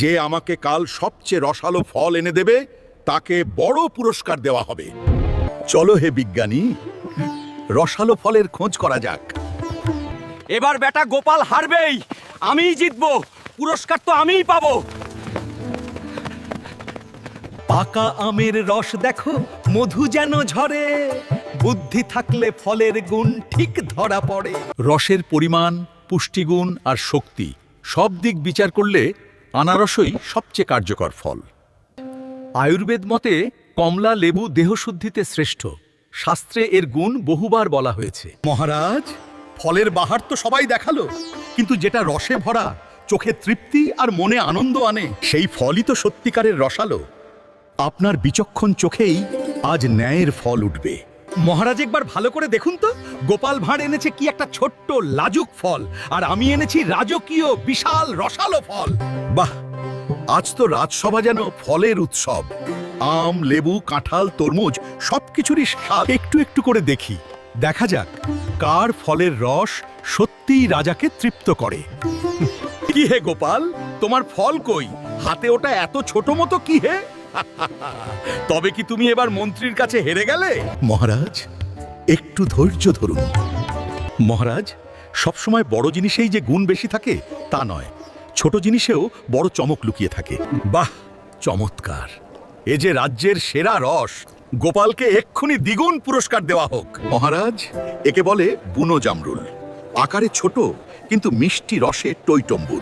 যে আমাকে কাল সবচেয়ে রসালো ফল এনে দেবে তাকে বড় পুরস্কার দেওয়া হবে। চলো হে বিজ্ঞানী রসালো ফলের খোঁজ করা যাক। এবার বেটা গোপাল হারবেই আমিই জিতবো পুরস্কার তো আমিই পাবো। পাকা আমের রস দেখো মধু যেন ঝরে বুদ্ধি থাকলে ফলের গুণ ঠিক ধরা পড়ে। রসের পরিমাণ পুষ্টিগুণ আর শক্তি সব দিক বিচার করলে আনারসই সবচেয়ে কার্যকর ফল। আয়ুর্বেদ মতে কমলা লেবু দেহশুদ্ধিতে শ্রেষ্ঠ। শাস্ত্রে এর গুণ বহুবার বলা হয়েছে। মহারাজ, ফলের বাহার তো সবাই দেখাল, কিন্তু যেটা রসে ভরা, চোখে তৃপ্তি আর মনে আনন্দ আনে, সেই ফলই তো সত্যিকারের রসালো। আপনার বিচক্ষণ চোখেই আজ ন্যায়ের ফল উঠবে। মহারাজ একবার ভালো করে দেখুন তো। গোপাল ভাঁড় এনেছে কি একটা ছোট্ট লাজুক ফল, আর আমি এনেছি রাজকীয় বিশাল রসালো ফল। বাহ, আজ তো রাজসভা যেন ফলের উৎসব। আম, লেবু, কাঁঠাল, তরমুজ, সবকিছুরই স্বাদ। একটু একটু করে দেখি। দেখা যাক, কার ফলের রস সত্যিই রাজাকে তৃপ্ত করে। কি হে গোপাল, তোমার ফল কই? হাতে ওটা এত ছোট মতো কি হে? তবে কি তুমি এবার মন্ত্রীর কাছে হেরে গেলে? মহারাজ, একটু ধৈর্য ধরুন। মহারাজ, সবসময় বড় জিনিসেই যে গুণ বেশি থাকে, তা নয়। ছোট জিনিসেও বড় চমক লুকিয়ে থাকে। বাহ, চমৎকার। এ যে রাজ্যের সেরা রস। গোপালকে এক্ষুনি দ্বিগুণ পুরস্কার দেওয়া হোক। মহারাজ, একে বলে বুনো জামরুল। আকারে ছোট, কিন্তু মিষ্টি রসে টইটম্বুর